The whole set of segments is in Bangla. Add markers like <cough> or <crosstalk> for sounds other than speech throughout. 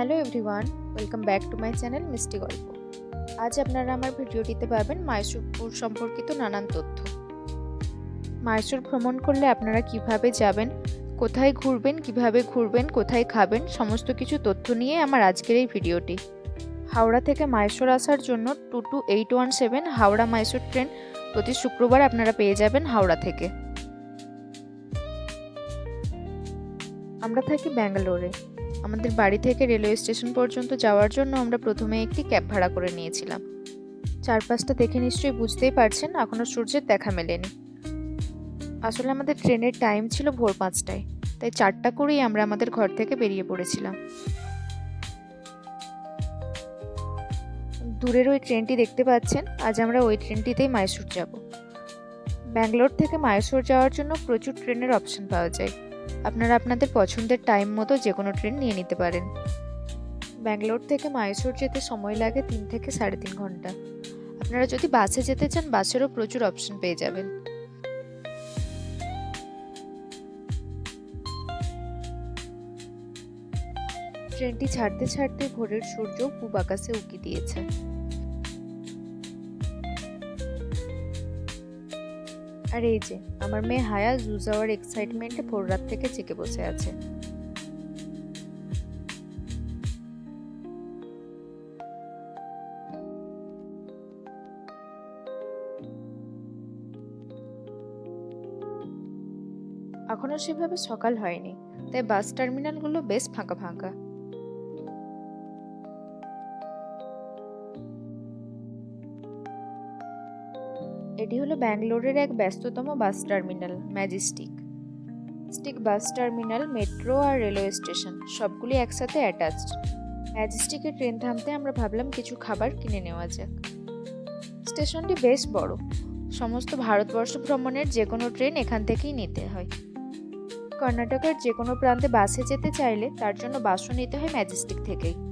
Hello everyone, welcome back to my channel মিষ্টি গল্প। আজ আপনারা আমার ভিডিওটিতে পাবেন মাইসুরপুর সম্পর্কিত নানান তথ্য। মাইসুর ভ্রমণ করলে আপনারা কীভাবে যাবেন, কোথায় ঘুরবেন, কীভাবে ঘুরবেন, কোথায় খাবেন, সমস্ত কিছু তথ্য নিয়ে আমার আজকের এই ভিডিওটি। হাওড়া থেকে মাইসোর আসার জন্য two two eight one seven Howrah Mysore train প্রতি শুক্রবার আপনারা পেয়ে যাবেন হাওড়া থেকে। আমরা থাকি ব্যাঙ্গালোরে। আমাদের বাড়ি থেকে রেলওয়ে স্টেশন পর্যন্ত যাওয়ার জন্য আমরা প্রথমে একটি ক্যাব ভাড়া করে নিয়েছিলাম। চারপাশটা দেখে নিশ্চয়ই বুঝতেই পারছেন এখনও সূর্যের দেখা মেলেনি। আসলে আমাদের ট্রেনের টাইম ছিল ভোর পাঁচটায়, তাই চারটা করেই আমরা আমাদের ঘর থেকে বেরিয়ে পড়েছিলাম। দূরের ওই ট্রেনটি দেখতে পাচ্ছেন, আজ আমরা ওই ট্রেনটিতেই মাইসুর যাব। ব্যাঙ্গালোর থেকে মাইসোর যাওয়ার জন্য প্রচুর ট্রেনের অপশন পাওয়া যায়। আপনারা আপনাদের পছন্দের টাইম মতো যে কোনো ট্রেন নিয়ে নিতে পারেন। ব্যাঙ্গালোর থেকে মাইসোর যেতে সময় লাগে তিন থেকে সাড়ে তিন ঘণ্টা। আপনারা যদি বাসে যেতে চান, বাসেরও প্রচুর অপশন পেয়ে যাবেন। ট্রেনটি ছাড়তে ছাড়তে ভোরের সূর্য পূব আকাশে উকি দিয়েছে। আর এই যে, আমার মেয়ে হায়া জু যাওয়ার এক্সাইটমেন্টে ভোর রাত থেকে জেগে বসে আছে। এখনও সেভাবে সকাল হয়নি, তাই বাস টার্মিনালগুলো বেশ ফাঁকা ফাঁকা। এটি হলো ব্যাঙ্গালোরের এক ব্যস্ততম bus terminal, Majestic. Stick bus terminal, metro আর রেলওয়ে স্টেশন, সবগুলি একসাথে অ্যাটাচড। ম্যাজিস্টিকের ট্রেন থামতে আমরা ভাবলাম কিছু খাবার কিনে নেওয়া যাক। স্টেশনটি বেশ বড়। সমস্ত ভারতবর্ষ ভ্রমণের যে কোনো ট্রেন এখান থেকেই নিতে হয়। কর্ণাটকের যে কোনো প্রান্তে বাসে যেতে চাইলে তার জন্য বাসও নিতে হয় ম্যাজিস্টিক থেকেই।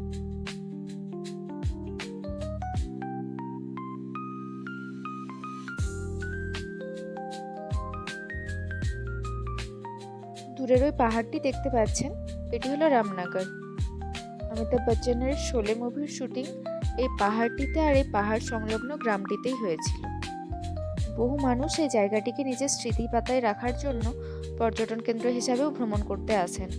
দূরের ওই পাহাড়টি দেখতে পাচ্ছেন, এটি হলো রামনগর। অমিতাভ বচ্চনের শোলে মুভির শুটিং এই পাহাড়টিতে আর এই পাহাড় সংলগ্ন গ্রামটিতেই হয়েছিল। বহু মানুষ এই জায়গাটিকে নিজের স্মৃতি পাতায় রাখার জন্য পর্যটন কেন্দ্র হিসাবেও ভ্রমণ করতে আসেন।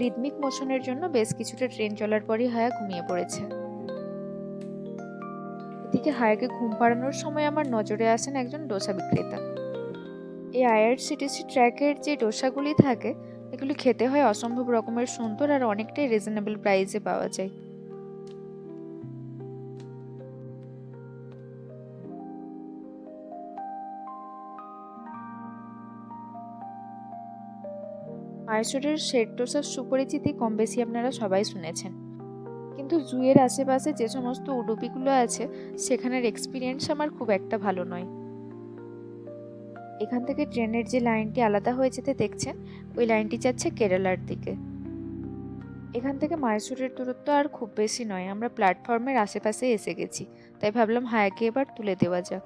রিদমিক মোশনের জন্য বেশ কিছুটা ট্রেন চলার পরই হায়া ঘুমিয়ে পড়েছে। এদিকে হায়াকে ঘুম পাড়ানোর সময় আমার নজরে আসেন একজন ডোসা বিক্রেতা। এই আইআরসিটিসি ট্র্যাকের যে ডোসাগুলি থাকে, এগুলি খেতে হয় অসম্ভব রকমের সুন্দর আর অনেকটাই রিজনেবল প্রাইসে পাওয়া যায়। মাইসোরের শেড ডোসার সুপরিচিতি কম বেশি আপনারা সবাই শুনেছেন। কিন্তু জুয়ের আশেপাশে যে সমস্ত উডুপিগুলো আছে, সেখানের এক্সপিরিয়েন্স আমার খুব একটা ভালো নয়। এখান থেকে ট্রেনের যে লাইনটি আলাদা হয়ে যেতে দেখছেন, ওই লাইনটি যাচ্ছে কেরালার দিকে। এখান থেকে মাইসুরের দূরত্ব আর খুব বেশি নয়, আমরা প্ল্যাটফর্মের আশেপাশে এসে গেছি, তাই ভাবলাম হায়াকে এবার তুলে দেওয়া যাক।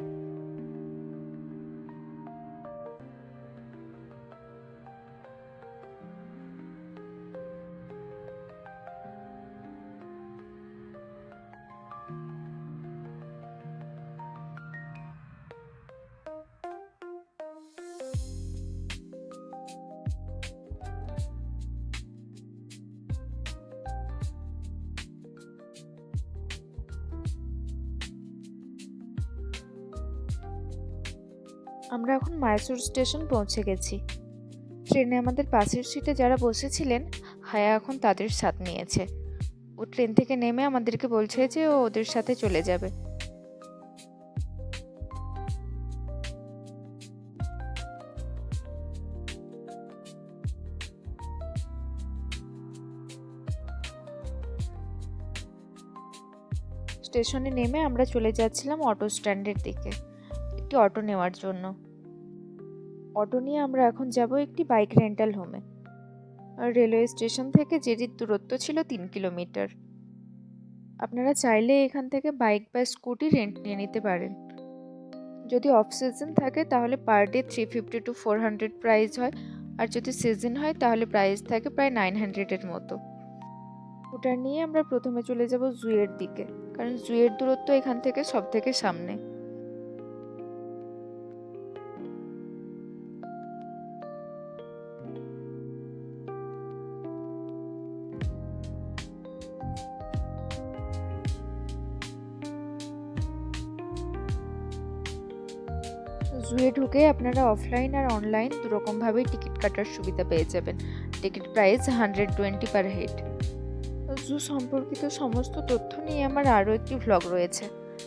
আমরা এখন মায়াসুর স্টেশন পৌঁছে গেছি। ট্রেনে আমাদের পাশের সিটে যারা বসেছিলেন, হায়া এখন তাদের সাথ নিয়েছে। ও ট্রেন থেকে নেমে আমাদেরকে বলছে যে ও ওদের সাথে চলে যাবে। স্টেশনে নেমে আমরা চলে যাচ্ছিলাম অটো স্ট্যান্ডের দিকে। একটি অটো নেওয়ার জন্য। অটো নিয়ে আমরা এখন যাব একটি বাইক রেন্টাল হোমে আর রেলওয়ে স্টেশন থেকে যেটির দূরত্ব ছিল তিন কিলোমিটার। আপনারা চাইলে এখান থেকে বাইক বা স্কুটি রেন্ট নিয়ে নিতে পারেন। যদি অফ সিজন থাকে তাহলে per day three fifty two four hundred price হয়। আর যদি সিজন হয় তাহলে প্রাইস থাকে প্রায় নাইন হান্ড্রেডের মতো। ওটা নিয়ে আমরা প্রথমে চলে যাব জুয়ের দিকে। কারণ জুয়ের দূরত্ব এখান থেকে সব থেকে সামনে। জুয়ে ঢুকে আপনারা অফলাইন আর অনলাইন দুরকমভাবেই টিকিট কাটার সুবিধা পেয়ে যাবেন। Ticket price hundred twenty per head zoo সম্পর্কিত সমস্ত তথ্য নিয়ে আমার আরও একটি ভ্লগ রয়েছে।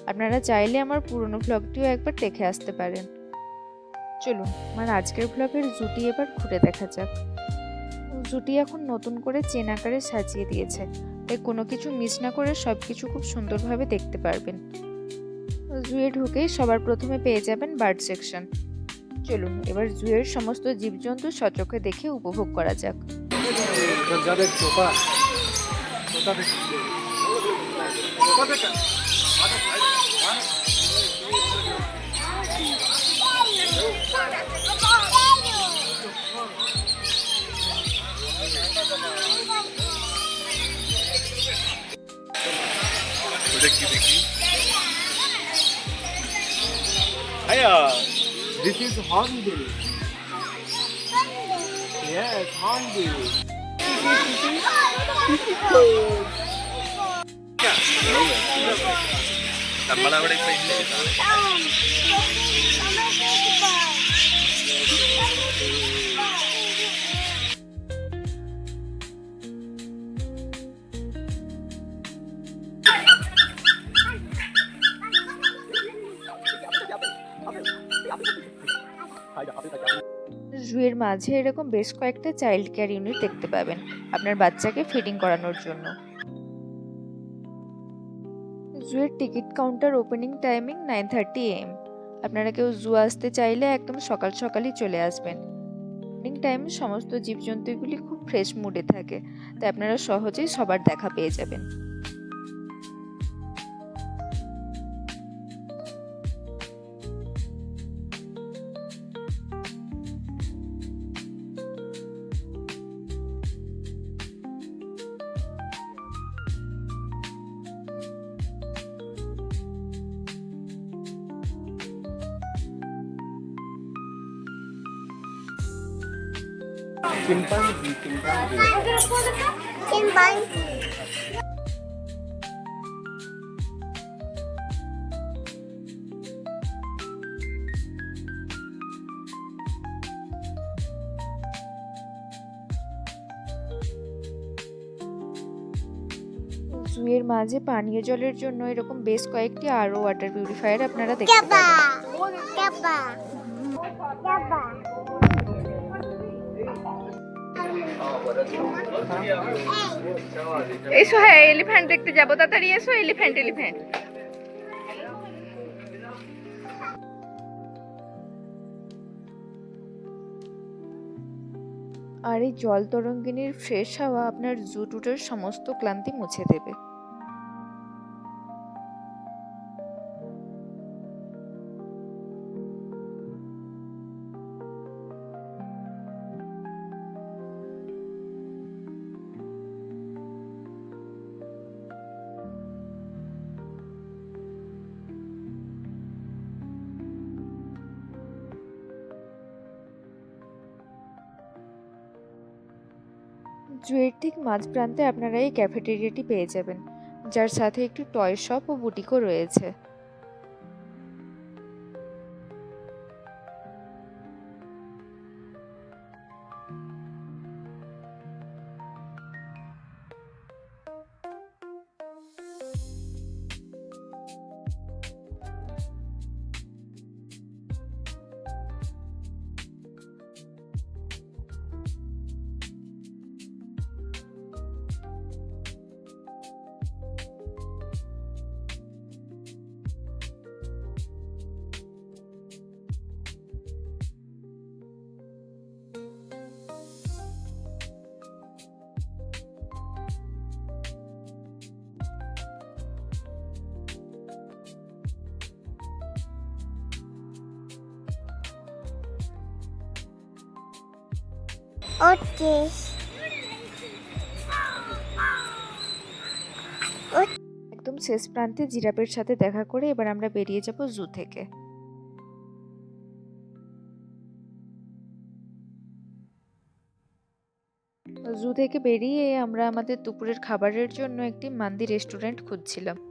আপনারা চাইলে আমার পুরনো ভ্লগটিও একবার দেখে আসতে পারেন। চলুন, আমার আজকের ভ্লগের জুটি এবার ঘুরে দেখা যাক। জুটি এখন নতুন করে চেন আকারে সাজিয়ে দিয়েছে। তাই কোনো কিছু মিস না করে সব কিছু খুব সুন্দরভাবে দেখতে পারবেন। জুয়ে ঢুকেই সবার প্রথমে পেয়ে যাবেন বার্ড সেকশন। চলুন, এবার জুয়ের সমস্ত জীবজন্তু সচক্ষে দেখে উপভোগ করা যাক। this is hornbill. Yes, hornbill. <laughs> നമ്മളവിടെ ഇപ്പൊ ഇല്ലേ মাঝে এরকম বেশ কয়েকটা চাইল্ড কেয়ার ইউনিট দেখতে পাবেন আপনার বাচ্চাকে ফিডিং করানোর জন্য। জুয়ের ticket counter opening timing nine thirty AM আপনারা কেউ জু আসতে চাইলে একদম সকাল সকালই চলে আসবেন। ওপেনিং টাইম সমস্ত জীবজন্তুগুলি খুব ফ্রেশ মুডে থাকে, তাই আপনারা সহজেই সবার দেখা পেয়ে যাবেন। জুয়ের মাঝে পানীয় জলের জন্য এরকম বেশ কয়েকটি আরও ওয়াটার পিউরিফায়ার আপনারা দেখতে পাবেন. এসো হ্যাঁ এলিফ্যান্ট দেখতে যাব। তাড়াতাড়ি এসো এলিফ্যান্ট এলিফ্যান্ট আর এই জল তরঙ্গিনীর ফ্রেশ হাওয়া আপনার জু টুটের সমস্ত ক্লান্তি মুছে দেবে। জুয়ের ঠিক মাঝ প্রান্তে আপনারা এই ক্যাফেটেরিয়াটি পেয়ে যাবেন, যার সাথে একটি টয় শপ ও বুটিকও রয়েছে। ওটিস একদম শেষ প্রান্তে জিরাফের সাথে দেখা করে এবার আমরা বেরিয়ে যাব জু থেকে। জু থেকে বেরিয়ে আমরা আমাদের দুপুরের খাবারের জন্য একটি মান্দি রেস্টুরেন্ট খুঁজছিলাম।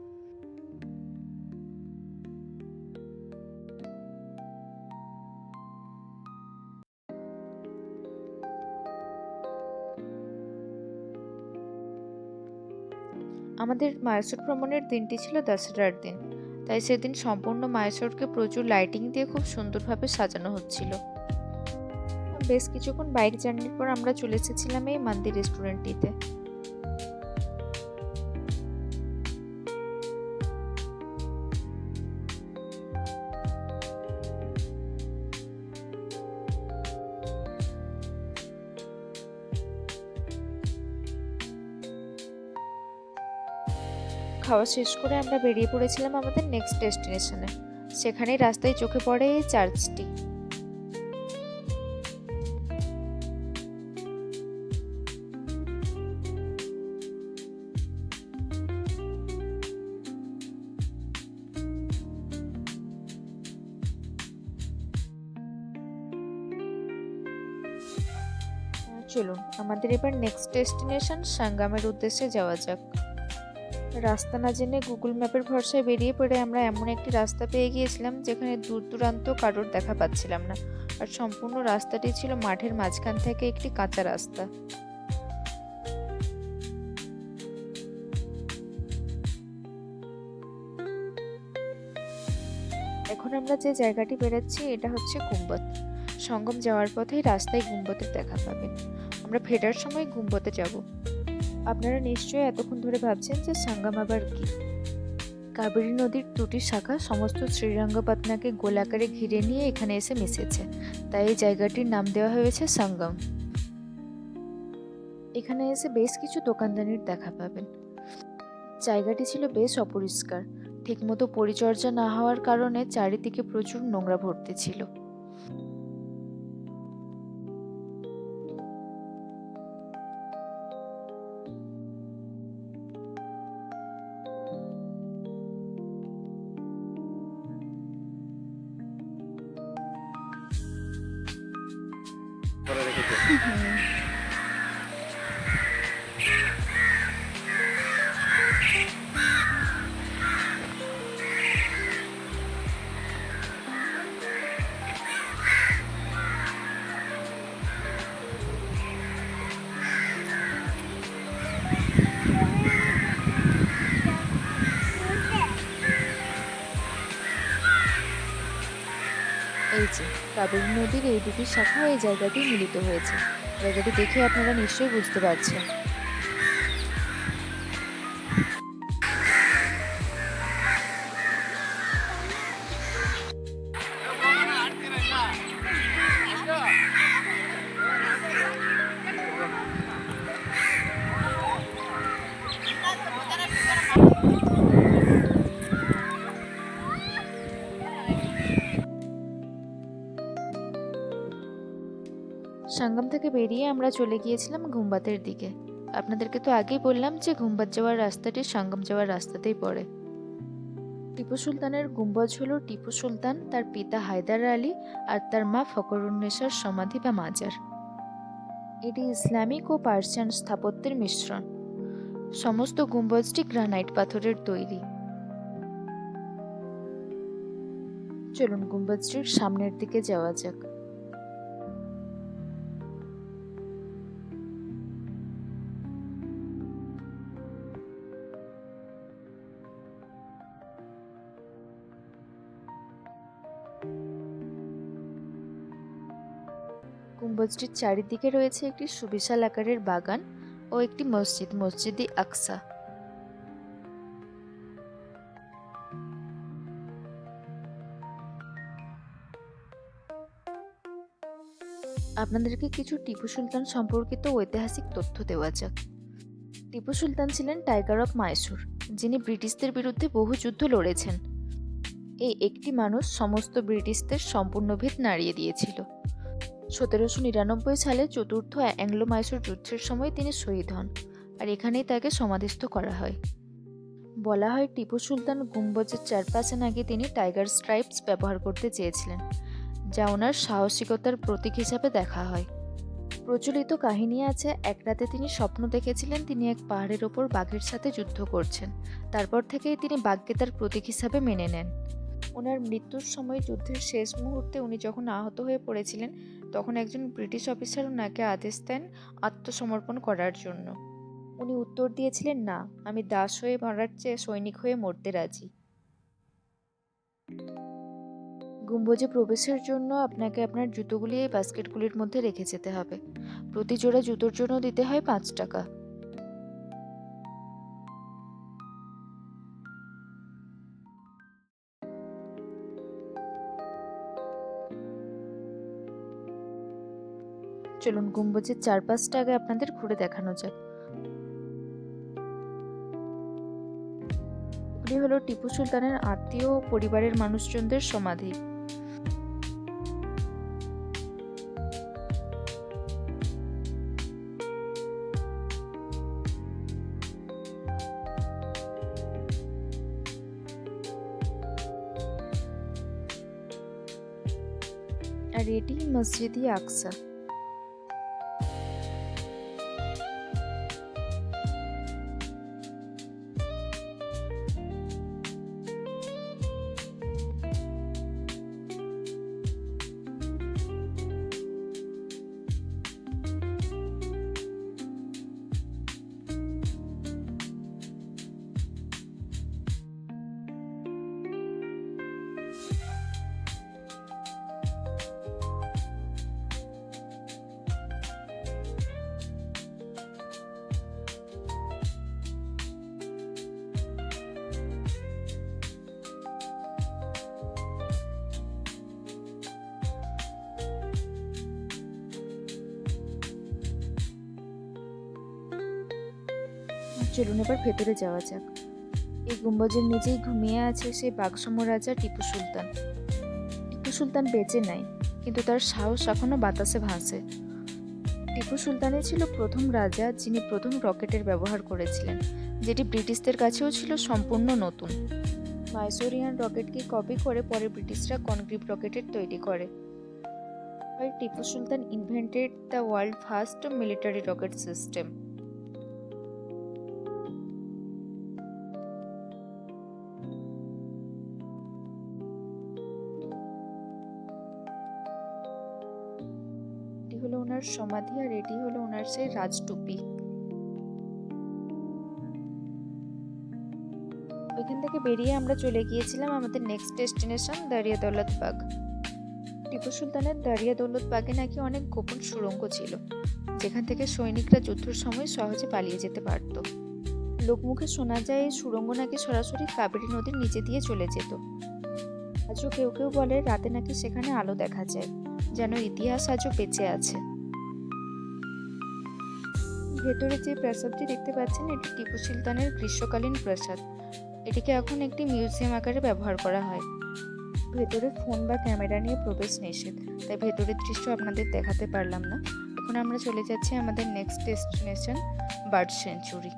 আমাদের মায়াসোর ভ্রমণের দিনটি ছিল দশেরার দিন। তাই সেদিন সম্পূর্ণ মায়াসোরকে প্রচুর লাইটিং দিয়ে খুব সুন্দরভাবে সাজানো হচ্ছিল। বেশ কিছুক্ষণ বাইক জার্নির পর আমরা চলে এসেছিলাম এই মান্দির রেস্টুরেন্টটিতে খাওয়া শেষ করে আমরা বেরিয়ে পড়েছিলাম আমাদের নেক্সট ডেস্টিনেশনে সেখানেই রাস্তায় চোখে পড়ে এই চার্চটি চলুন, আমাদের এবার নেক্সট ডেস্টিনেশন সাঙ্গামের উদ্দেশ্যে যাওয়া যাক। রাস্তা না জেনে গুগল ম্যাপের ভরসায় বেরিয়ে পড়ে আমরা এমন একটি রাস্তা পেয়ে গিয়েছিলাম, যেখানে দূর দূরান্ত কারোর দেখা পাচ্ছিলাম না। আর সম্পূর্ণ রাস্তাটি ছিল মাঠের মাঝখান থেকে একটি কাঁচা রাস্তা। এখন আমরা যে জায়গাটি বেরাচ্ছি এটা হচ্ছে গুম্বত সঙ্গম যাওয়ার পথেই রাস্তায় গুম্বতের দেখা পাবেন। আমরা ফেরার সময় গুম্বতে যাব। আপনারা নিশ্চয়ই এতক্ষণ ধরে ভাবছেন যে সঙ্গম আবার কি? কাবেরী নদীর দুটি শাখা সমস্ত শ্রীরঙ্গপাটনাকে গোলাকারে ঘিরে নিয়ে এখানে এসে মিশেছে। তাই এই জায়গাটির নাম দেওয়া হয়েছে সঙ্গম। এখানে এসে বেশ কিছু দোকানদানির দেখা পাবেন। জায়গাটি ছিল বেশ অপরিষ্কার। ঠিকমতো পরিচর্যা না হওয়ার কারণে চারিদিকে প্রচুর নোংরা ভর্তি ছিল। করে রেখেছে কাবেরী নদীর এই দুটি শাখা এই জায়গাটি মিলিত হয়েছে। জায়গাটি দেখে আপনারা নিশ্চয়ই বুঝতে পারছেন। সঙ্গম থেকে বেরিয়ে আমরা চলে গিয়েছিলাম ঘুমবাতের দিকে। আপনাদেরকে তো আগেই বললাম যে ঘুমবাত যাওয়ার রাস্তাটি সঙ্গম যাওয়ার রাস্তাতেই পড়ে। টিপু সুলতানের গুম্বজ হল টিপু সুলতান, তার পিতা হায়দার আলী আর তার মা ফকরুন্নেসার সমাধি বা মাজার। এটি ইসলামিক ও পার্সিয়ান স্থাপত্যের মিশ্রণ। সমস্ত গুম্বজটি গ্রানাইট পাথরের তৈরি। চলুন গুম্বজটির সামনের দিকে যাওয়া যাক। গম্বুজটির চারিদিকে রয়েছে একটি সুবিশাল আকারের বাগান ও একটি মসজিদ, মসজিদি আকসা। আপনাদেরকে কিছু টিপু সুলতান সম্পর্কিত ঐতিহাসিক তথ্য দেওয়া যাক। টিপু সুলতান ছিলেন টাইগার অফ মাইসুর, যিনি ব্রিটিশদের বিরুদ্ধে বহু যুদ্ধ লড়েছেন। এই একটি মানুষ সমস্ত ব্রিটিশদের সম্পূর্ণ ভিত নাড়িয়ে দিয়েছিল। সতেরোশো নিরানব্বই সালে চতুর্থ অ্যাংলো মাইসোর যুদ্ধের সময় তিনি শহীদ হন, আর এখানেই তাকে সমাধিস্থ করা হয়। বলা হয় টিপু সুলতান গুম্বজের চারপাশে নাকি তিনি টাইগার স্ট্রাইপস ব্যবহার করতে চেয়েছিলেন, যা ওনার সাহসিকতার প্রতীক হিসাবে দেখা হয়। প্রচলিত কাহিনী আছে, এক রাতে তিনি স্বপ্ন দেখেছিলেন তিনি এক পাহাড়ের ওপর বাঘের সাথে যুদ্ধ করছেন, তারপর থেকেই তিনি বাঘকে তার প্রতীক হিসাবে মেনে নেন। ওনার মৃত্যুর সময় যুদ্ধের শেষ মুহূর্তে উনি যখন আহত হয়ে পড়েছিলেন তখন একজন ব্রিটিশ অফিসার ওনাকে আদেশ দেন আত্মসমর্পণ করার জন্য। উনি উত্তর দিয়েছিলেন, না, আমি দাস হয়ে মরার চেয়ে সৈনিক হয়ে মরতে রাজি। গুম্বজে প্রবেশের জন্য আপনাকে আপনার জুতোগুলি এই বাস্কেটগুলির মধ্যে রেখে যেতে হবে। প্রতি জোড়া জুতোর জন্য দিতে হয় পাঁচ টাকা। চলুন গম্বুজের চারপাশটা আগে আপনাদের ঘুরে দেখানো যাক। এগুলি হলো টিপু সুলতানের আত্মীয় পরিবারের মানুষজনদের সমাধি। আর এটি মসজিদি আকসা। চলুন, এবার ভেতরে যাওয়া যাক। এই গুম্বজের নিচেই ঘুমিয়ে আছে সেই বাঘসম রাজা টিপু সুলতান। টিপু সুলতান বেঁচে নাই, কিন্তু তার সাহস এখনও বাতাসে ভাসে। টিপু সুলতানই ছিল প্রথম রাজা যিনি প্রথম রকেটের ব্যবহার করেছিলেন, যেটি ব্রিটিশদের কাছেও ছিল সম্পূর্ণ নতুন। মাইসোরিয়ান রকেটকে কপি করে পরে ব্রিটিশরা কনক্রিট রকেটের তৈরি করে। Tipu Sultan invented the world first military rocket system ওনার সমাধি আর এটি হলো ওনার সেই রাজটুপি। ওইখান থেকে বেরিয়ে আমরা চলে গিয়েছিলাম আমাদের নেক্সট ডেস্টিনেশন দারিয়া দৌলতবাগ টিপু সুলতানের দারিয়া দৌলতবাগে নাকি অনেক গোপন সুড়ঙ্গ ছিল, যেখান থেকে সৈনিকরা যুদ্ধের সময় সহজে পালিয়ে যেতে পারত। লোকমুখে শোনা যায় এই সুড়ঙ্গ নাকি সরাসরি কাবেরী নদীর নিচে দিয়ে চলে যেত। আজও কেউ কেউ বলে রাতে নাকি সেখানে আলো দেখা যায়, যেন ইতিহাস আজও বেঁচে আছে। ভেতরে যে প্রাসাদটি দেখতে পাচ্ছেন, এটি টিপু সুলতানের গ্রীষ্মকালীন প্রাসাদ এটিকে এখন একটি মিউজিয়াম আকারে ব্যবহার করা হয়। ভেতরে ফোন বা ক্যামেরা নিয়ে প্রবেশ নিষেধ, তাই ভেতরের দৃশ্য আপনাদের দেখাতে পারলাম না। এখন আমরা চলে যাচ্ছি আমাদের next destination bird century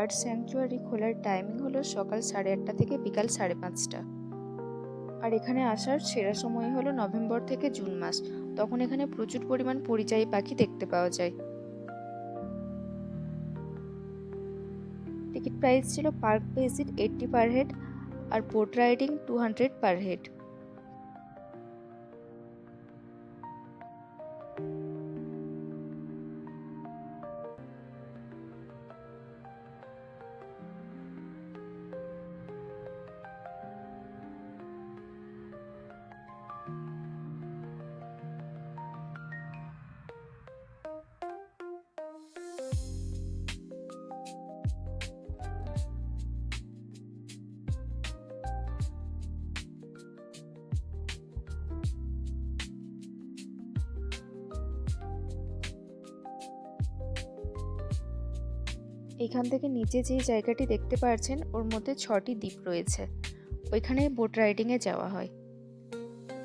bird sanctuary খোলার টাইমিং হলো সকাল সাড়ে আটটা থেকে বিকাল সাড়ে পাঁচটা। আর এখানে আসার সেরা সময় হলো নভেম্বর থেকে জুন মাস। তখন এখানে প্রচুর পরিমাণ পরিযায়ী পাখি দেখতে পাওয়া যায়। টিকিট প্রাইস ছিল park visit eighty per head আর boat riding two hundred per head. এইখান থেকে নিচে যে জায়গাটি দেখতে পারছেন, ওর মধ্যে ছটি দ্বীপ রয়েছে। ওইখানে বোট রাইডিংয়ে যাওয়া হয়।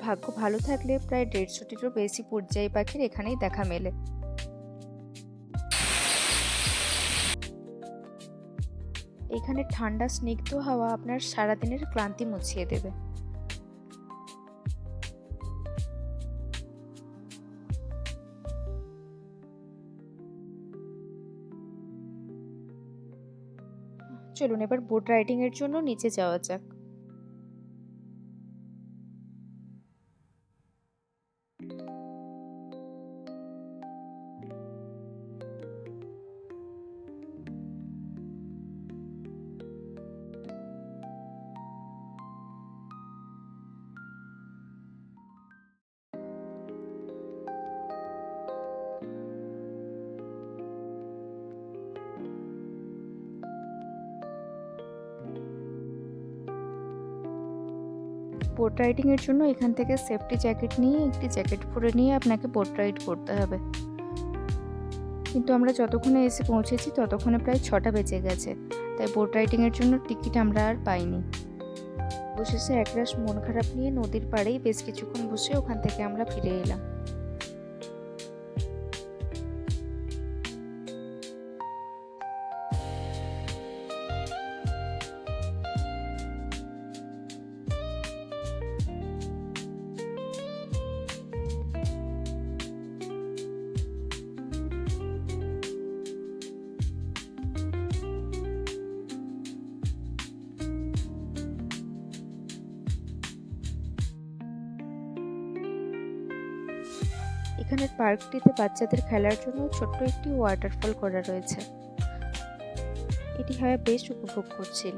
ভাগ্য ভালো থাকলে প্রায় দেড়শোটিরও বেশি পর্যায়ী পাখির এখানেই দেখা মেলে। এখানে ঠান্ডা, স্নিগ্ধ হাওয়া আপনার সারাদিনের ক্লান্তি মুছিয়ে দেবে। চলুন এবার বোট রাইডিংয়ের জন্য নিচে যাওয়া যাক। বোট রাইডিংয়ের জন্য এখান থেকে সেফটি জ্যাকেট নিয়ে একটি জ্যাকেট পরে নিয়ে আপনাকে বোট রাইড করতে হবে। কিন্তু আমরা যতক্ষণে এসে পৌঁছেছি ততক্ষণে প্রায় ছটা বেজে গেছে, তাই বোট রাইডিংয়ের জন্য টিকিট আমরা আর পাইনি। অবশেষে একরাশ মন খারাপ নিয়ে নদীর পাড়েই বেশ কিছুক্ষণ বসে ওখান থেকে আমরা ফিরে এলাম। পার্কটিতে বাচ্চাদের খেলার জন্য ছোট্ট একটি ওয়াটারফল করা রয়েছে। এটি হয় বেশ উপভোগ করছিল।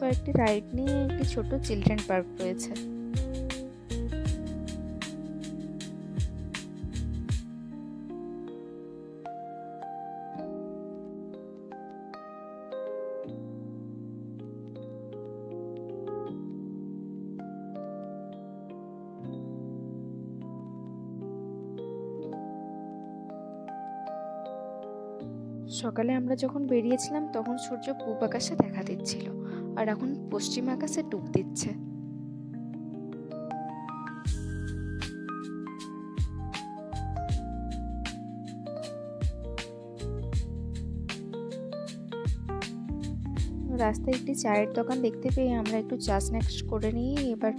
কয়েকটি রাইড নিয়ে একটি ছোট চিলড্রেন পার্ক রয়েছে। সকালে আমরা যখন বেরিয়েছিলাম, তখন সূর্য পূব আকাশে দেখা দিচ্ছিল। আর এখন পশ্চিম আকাশে ডুব দিচ্ছে। রাস্তায় একটি চায়ের দোকান দেখতে পেয়ে আমরা একটু চা স্ন্যাক্স করে নিয়ে এবার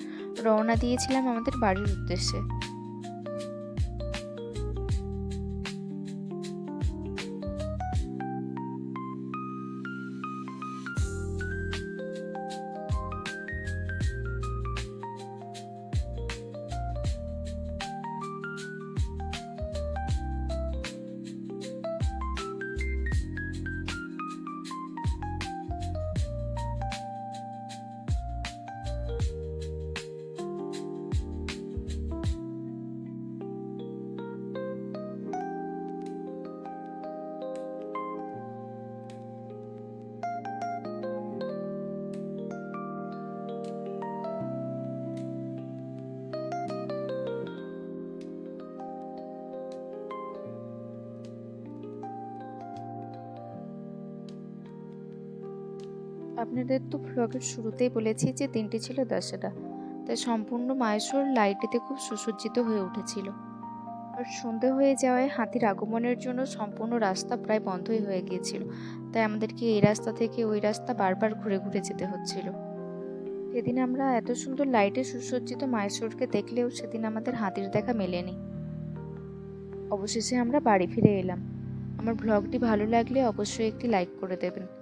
রওনা দিয়েছিলাম আমাদের বাড়ির উদ্দেশ্যে। আপনাদের তো ভ্লগের শুরুতেই বলেছি যে দিনটি ছিল দশেরা তাই সম্পূর্ণ মায়েশ্বর লাইটেতে খুব সুসজ্জিত হয়ে উঠেছিল। আর সন্ধে হয়ে যাওয়ায় হাতির আগমনের জন্য সম্পূর্ণ রাস্তা প্রায় বন্ধই হয়ে গিয়েছিল। তাই আমাদেরকে এই রাস্তা থেকে ওই রাস্তা বারবার ঘুরে ঘুরে যেতে হচ্ছিল। সেদিন আমরা এত সুন্দর লাইটে সুসজ্জিত মায়েশ্বরকে দেখলেও সেদিন আমাদের হাতির দেখা মেলেনি। অবশেষে আমরা বাড়ি ফিরে এলাম। আমার ব্লগটি ভালো লাগলে অবশ্যই একটি লাইক করে দেবেন।